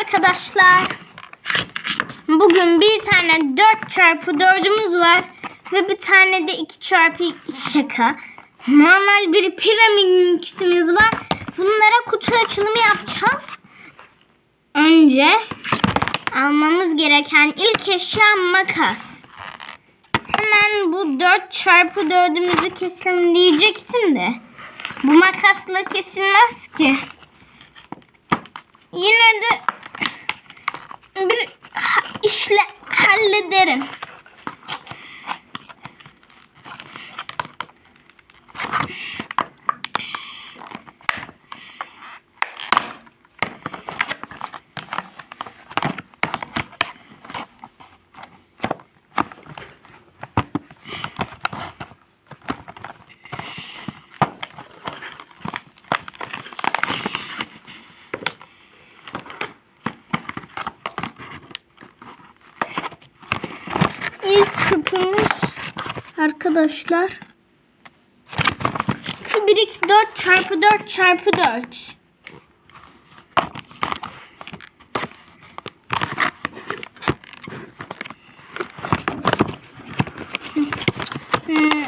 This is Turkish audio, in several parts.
arkadaşlar. Bugün bir tane 4 çarpı 4'ümüz var. Ve bir tane de 2 çarpı şaka. Normal bir piramit ikisimiz var. Bunlara kutu açılımı yapacağız. Önce almamız gereken ilk eşya makas. Hemen bu 4 çarpı 4'ümüzü keselim diyecektim de. Bu makasla kesilmez ki. Yine de bir işle hallederim. İlk küpümüz arkadaşlar. Kübrik 4 çarpı 4 çarpı 4. Hmm.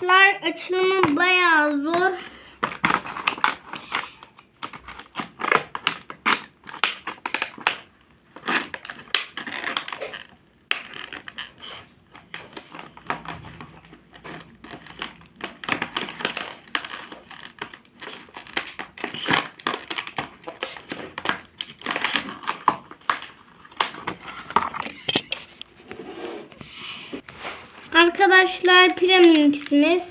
Arkadaşlar açılımı bayağı zor. Arkadaşlar piramidimiz.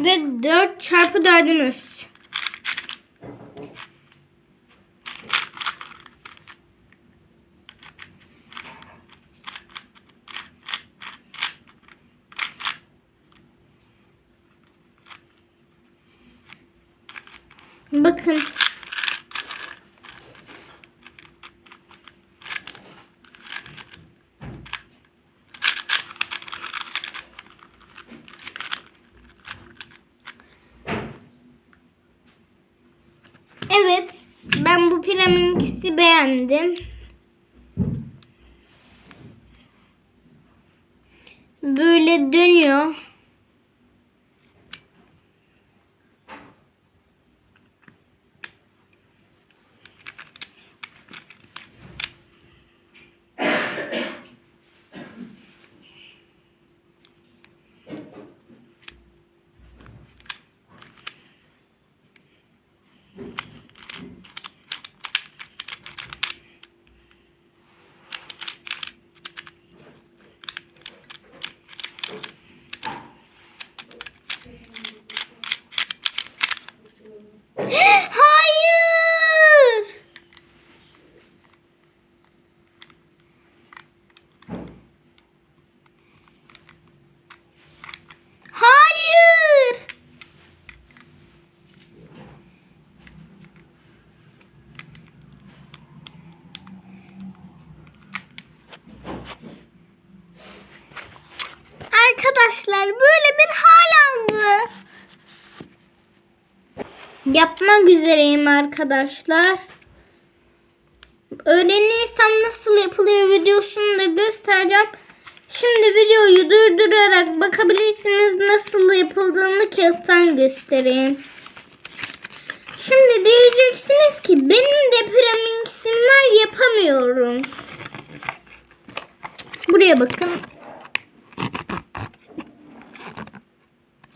Ve 4 çarpı 4'ümüz. Bakın. Evet. Ben bu piramidisi beğendim. Böyle dönüyor. Hayır. Hayır. Arkadaşlar böyle bir hal aldı. Yapmak üzereyim arkadaşlar. Öğrenirsem nasıl yapılıyor Şimdi videoyu durdurarak bakabilirsiniz nasıl yapıldığını kağıttan göstereyim. Şimdi diyeceksiniz ki benim de piramidsim var yapamıyorum. Buraya bakın.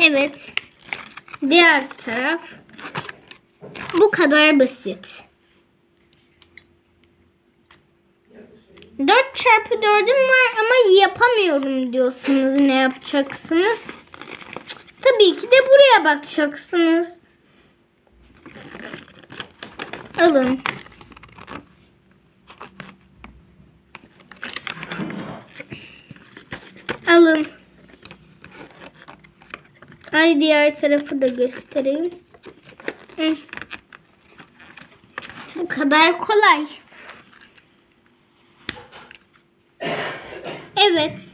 Evet. Diğer taraf. Bu kadar basit. 4 çarpı 4'üm var ama yapamıyorum diyorsunuz. Ne yapacaksınız? Tabii ki de buraya bakacaksınız. Alın. Alın. Ay diğer tarafı da göstereyim. Hı. Bu kadar kolay. Evet.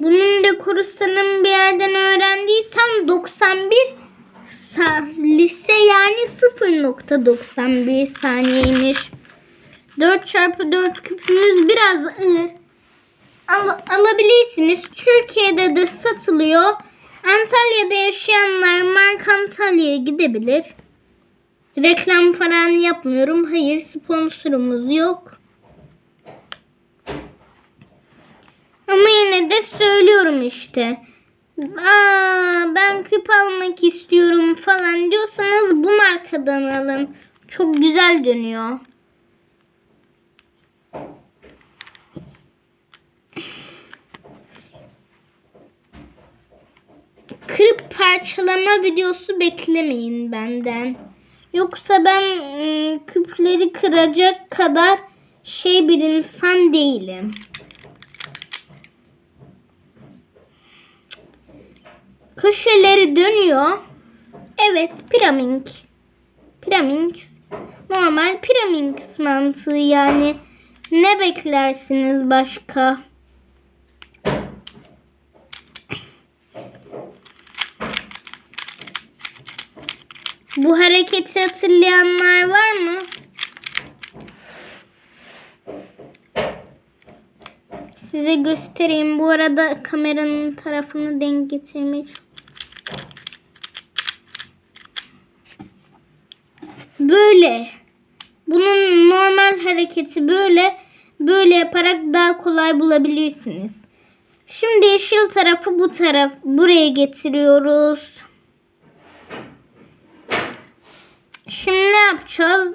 Bunun da kurslarını bir yerden öğrendiysem 91 sa- lise yani 0.91 saniyeymiş. 4 çarpı 4 küpümüz biraz ağır. Al- alabilirsiniz. Türkiye'de de satılıyor. Antalya'da yaşayanlar Mark Antalya'ya gidebilir. Reklam falan yapmıyorum. Hayır sponsorumuz yok. Yine de söylüyorum işte. Aa, ben küp almak istiyorum falan diyorsanız bu markadan alın. Çok güzel dönüyor. Kırıp parçalama videosu beklemeyin benden. Yoksa ben ım, küpleri kıracak kadar şey bir insan değilim. Köşeleri dönüyor. Evet, piramink. Piramink. Normal piramink mantığı yani. Ne beklersiniz başka? Bu hareketi hatırlayanlar var mı? Size göstereyim. Bu arada kameranın tarafını denk getirmiş. Böyle. Bunun normal hareketi böyle. Böyle yaparak daha kolay bulabilirsiniz. Şimdi yeşil tarafı bu taraf buraya getiriyoruz. Şimdi ne yapacağız?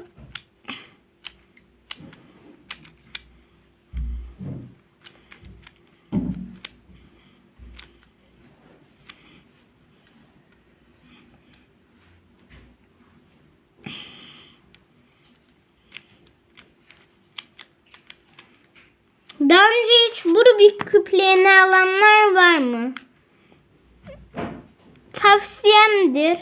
Daha önce hiç bu Rubik küplerini alanlar var mı? Tavsiyemdir.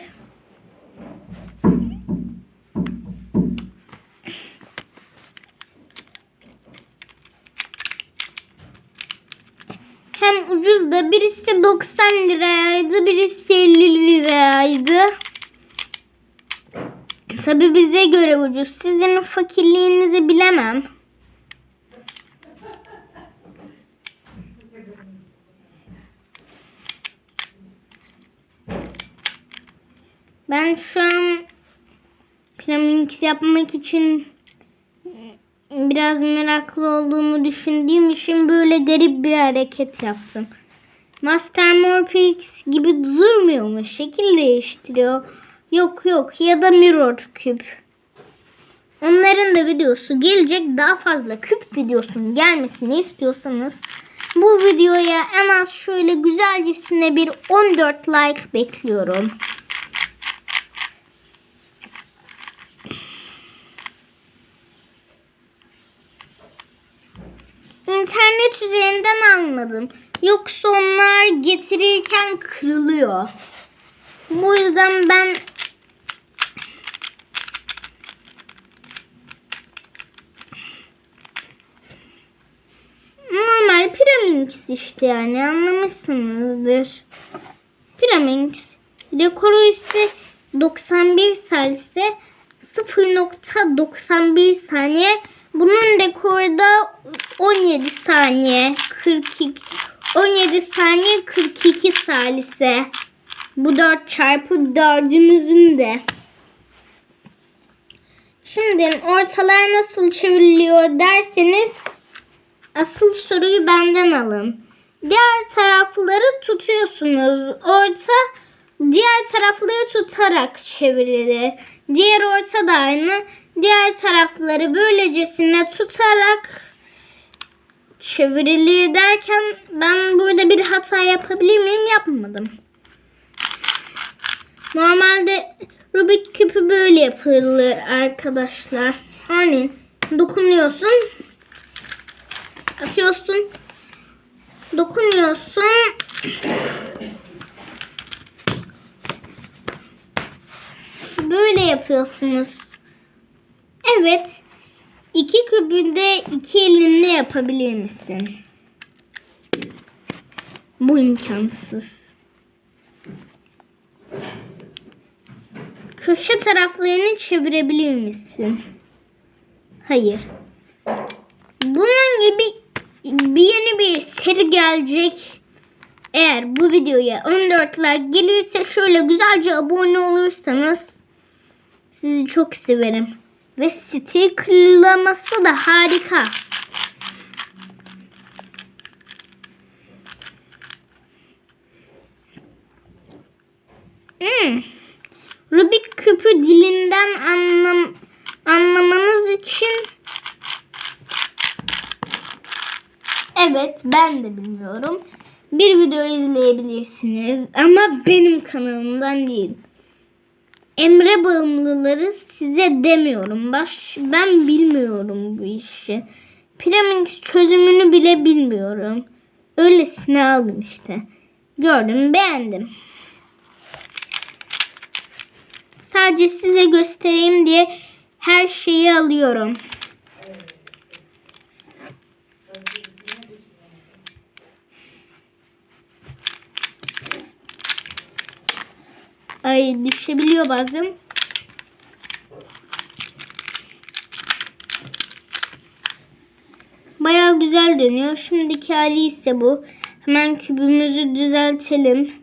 Hem ucuz da birisi 90 liraydı, birisi 50 liraydı. Tabi bize göre ucuz. Sizin fakirliğinizi bilemem. Ben şu an piramit yapmak için biraz meraklı olduğumu düşündüğüm için böyle garip bir hareket yaptım. Master Morpix gibi durmuyor mu? Şekil değiştiriyor. Yok yok ya da Mirror küp. Onların da videosu gelecek. Daha fazla küp videosunun gelmesini istiyorsanız bu videoya en az şöyle güzelcesine bir 14 like bekliyorum. İnternet üzerinden almadım. Yoksa onlar getirirken kırılıyor. Bu yüzden ben normal piramit Pyraminx işte yani anlamışsınızdır. Pyraminx rekoru ise 91 salise 0.91 saniye. Bunun rekoru da 17 saniye 42 17 saniye 42 salise. Bu 4 çarpı 4'ümüzün de. Şimdi ortalar nasıl çevriliyor derseniz asıl soruyu benden alın. Diğer tarafları tutuyorsunuz. Orta diğer tarafları tutarak çevrilir. Diğer orta da aynı. Diğer tarafları böylecesine tutarak çevrilir derken ben burada bir hata yapabilir miyim? Yapmadım. Normalde Rubik küpü böyle yapılır arkadaşlar. Hani dokunuyorsun. Atıyorsun. Dokunuyorsun. Böyle yapıyorsunuz. Evet. İki küpü de iki elinle yapabilir misin? Bu imkansız. Köşe taraflarını çevirebilir misin? Hayır. Bunun gibi bir yeni bir seri gelecek. Eğer bu videoya 14 like gelirse şöyle güzelce abone olursanız sizi çok severim. Ve stickerlaması da harika. Hmm. Rubik küpü dilinden anlam anlamanız için Evet ben de bilmiyorum. Bir video izleyebilirsiniz ama benim kanalımdan değil. Emre bağımlıları size demiyorum. Baş, ben bilmiyorum bu işi. Piramix çözümünü bile bilmiyorum. Öylesine aldım işte. Gördüm beğendim. Sadece size göstereyim diye her şeyi alıyorum. Ay düşebiliyor bazen. Baya güzel dönüyor. Şimdiki hali ise bu. Hemen kübümüzü düzeltelim.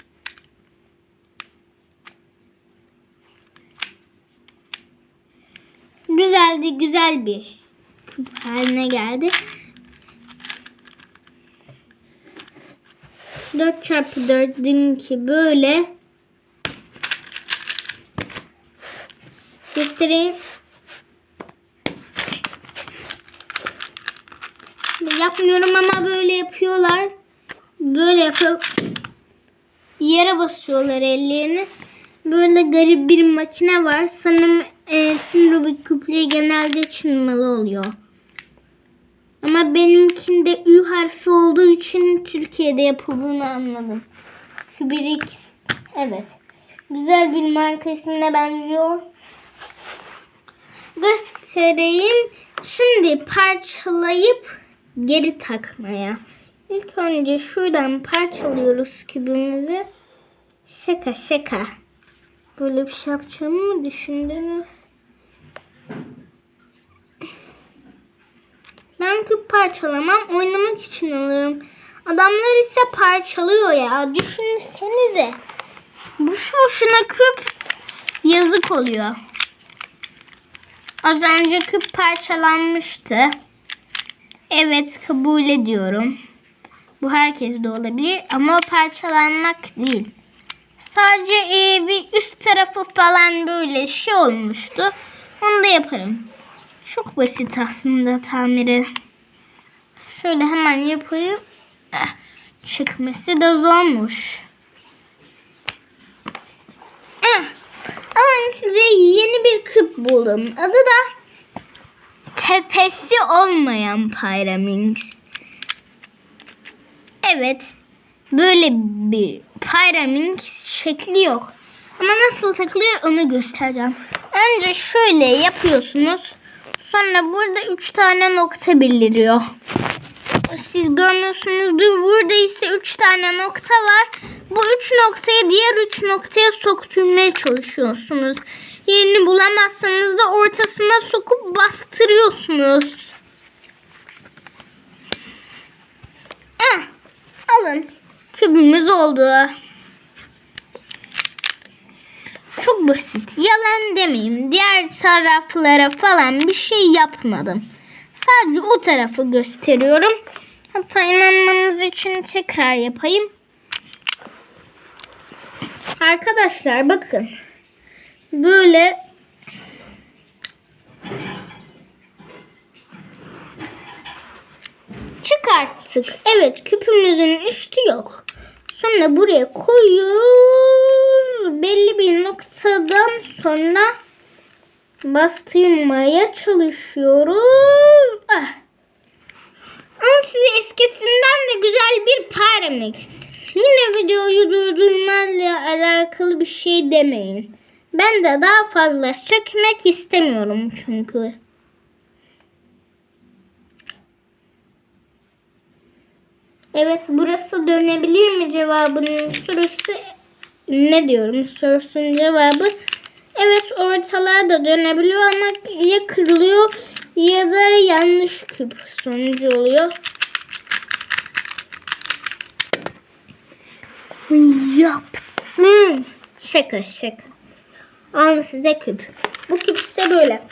Güzeldi, güzel bir küp haline geldi. 4 çarpı 4 ki böyle göstereyim. Yapmıyorum ama böyle yapıyorlar. Böyle yapıyor. Yere basıyorlar ellerini. Böyle garip bir makine var. Sanırım e, tüm Rubik küpleri genelde Çin malı oluyor. Ama benimkinde Ü harfi olduğu için Türkiye'de yapıldığını anladım. Kubirix. Evet. Güzel bir marka ismine benziyor. Göstereyim. Şimdi parçalayıp geri takmaya. İlk önce şuradan parçalıyoruz kübümüzü. Şaka şaka. Böyle bir şey yapacağımı mı düşündünüz? Ben küp parçalamam, oynamak için alırım. Adamlar ise parçalıyor ya. Düşünsenize. Bu boşuna küp yazık oluyor. Az önce küp parçalanmıştı. Evet kabul ediyorum. Bu herkes de olabilir ama parçalanmak değil. Sadece e, bir üst tarafı falan böyle şey olmuştu. Onu da yaparım. Çok basit aslında tamiri. Şöyle hemen yapayım. Çıkması da zormuş. Eh, Alın size yeni bir küp buldum. Adı da tepesi olmayan Pyraminx. Evet. Böyle bir Pyraminx şekli yok. Ama nasıl takılıyor onu göstereceğim. Önce şöyle yapıyorsunuz. Sonra burada 3 tane nokta bildiriyor. Siz görmüyorsunuzdur. Burada ise 3 tane nokta var. Bu 3 noktayı diğer 3 noktaya sokturmaya çalışıyorsunuz. Yerini bulamazsanız da ortasına sokup bastırıyorsunuz. Eh, alın. Kübümüz oldu. Çok basit. Yalan demeyeyim. Diğer taraflara falan bir şey yapmadım. Sadece o tarafı gösteriyorum. Hatta inanmanız için tekrar yapayım. Arkadaşlar bakın. Böyle çıkarttık. Evet küpümüzün üstü yok. Sonra buraya koyuyoruz. Belli bir noktadan sonra bastırmaya çalışıyoruz. Ah. Ama size eskisinden de güzel bir paramix. Yine videoyu durdurmayla alakalı bir şey demeyin. Ben de daha fazla sökmek istemiyorum çünkü. Evet burası dönebilir mi cevabının sorusu ne diyorum sorusunun cevabı evet ortalar da dönebiliyor ama ya kırılıyor ya da yanlış küp sonucu oluyor. Yaptım. Şaka şaka. Al size küp. Bu küp ise böyle.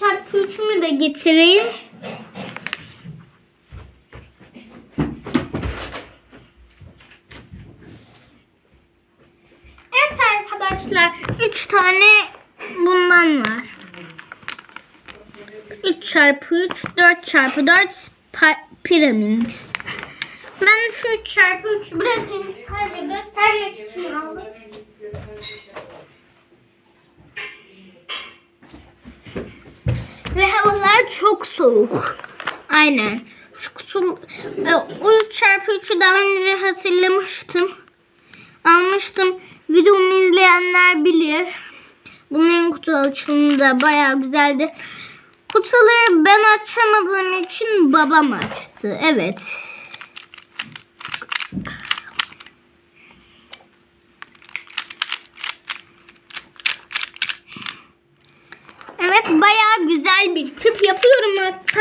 Çarpı üçümü de getireyim. Evet arkadaşlar. Üç tane bundan var. 3 çarpı 3, 4 çarpı 4 piramit. Ben şu 3 çarpı 3 burasını sadece göstermek için aldım. Ve havalar çok soğuk. Aynen. Şu kutu, e, o 3 çarpı 3'ü daha önce hatırlamıştım. Almıştım. Videomu izleyenler bilir. Bunun kutu açılımı da bayağı güzeldi. Kutuları ben açamadığım için babam açtı. Evet. Evet bayağı güzel bir küp yapıyorum hatta.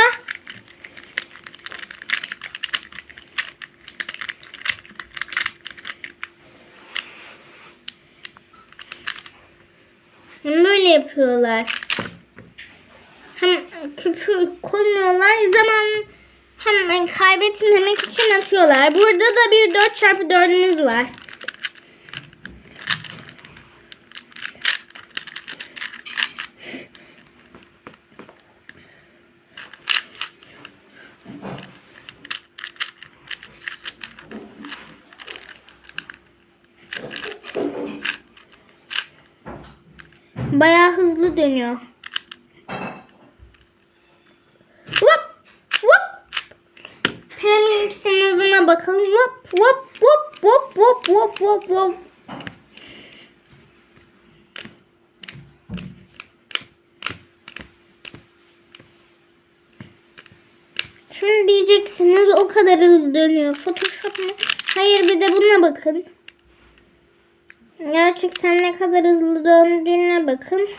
Böyle yapıyorlar. Küpü koymuyorlar zaman hemen kaybetmemek için atıyorlar. Burada da bir 4 çarpı 4'ümüz var. Bayağı hızlı dönüyor. Hop hop. Piramidin hızına bakalım. Hop hop hop hop hop hop hop hop. Şimdi diyeceksiniz o kadar hızlı dönüyor. Photoshop mu? Hayır bir de buna bakın. Gerçekten ne kadar hızlı döndüğüne bakın.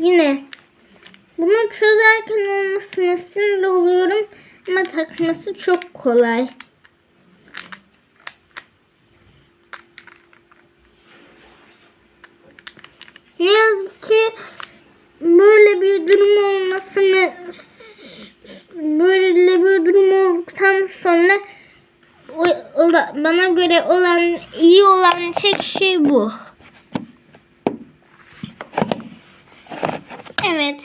Yine. Bunu çözerken olmasına sinir oluyorum ama takması çok kolay. Ne yazık ki böyle bir durum olmasını böyle bir durum olduktan sonra bana göre olan iyi olan tek şey bu. Evet.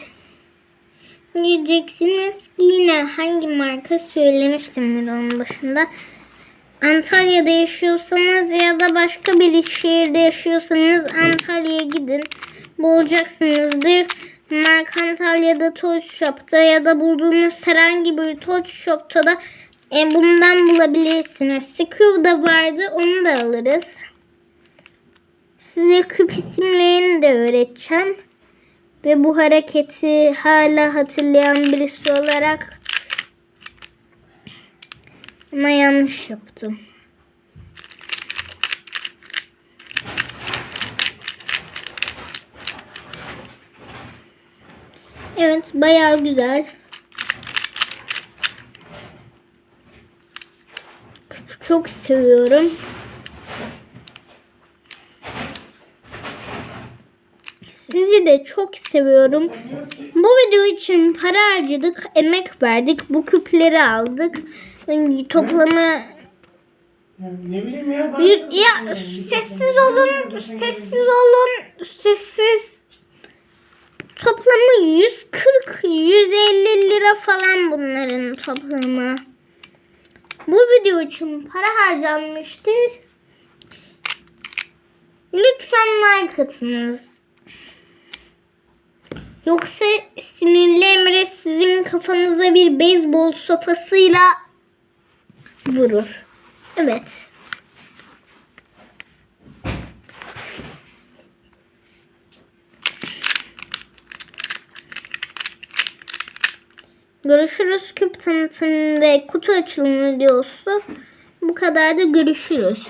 Diyeceksiniz ki yine hangi marka söylemiştim videonun başında. Antalya'da yaşıyorsanız ya da başka bir şehirde yaşıyorsanız Antalya'ya gidin. Bulacaksınızdır. Mark Antalya'da Toy Shop'ta ya da bulduğunuz herhangi bir Toy Shop'ta da e, bundan bulabilirsiniz. Secure da vardı onu da alırız. Size küp isimlerini de öğreteceğim. Ve bu hareketi hala hatırlayan birisi olarak ama yanlış yaptım. Evet bayağı güzel. Çok seviyorum. Sizi de çok seviyorum. Bu video için para harcadık, emek verdik. Bu küpleri aldık. Toplamı Ne bileyim ya. bir, ya sessiz olun, sessiz olun, sessiz. Toplamı 140 150 lira falan bunların toplamı. Bu video için para harcanmıştı. Lütfen like atınız. Yoksa sinirli Emre sizin kafanıza bir beyzbol sopasıyla vurur. Evet. Görüşürüz küp tanıtım ve kutu açılımı videosu. Bu kadar da görüşürüz.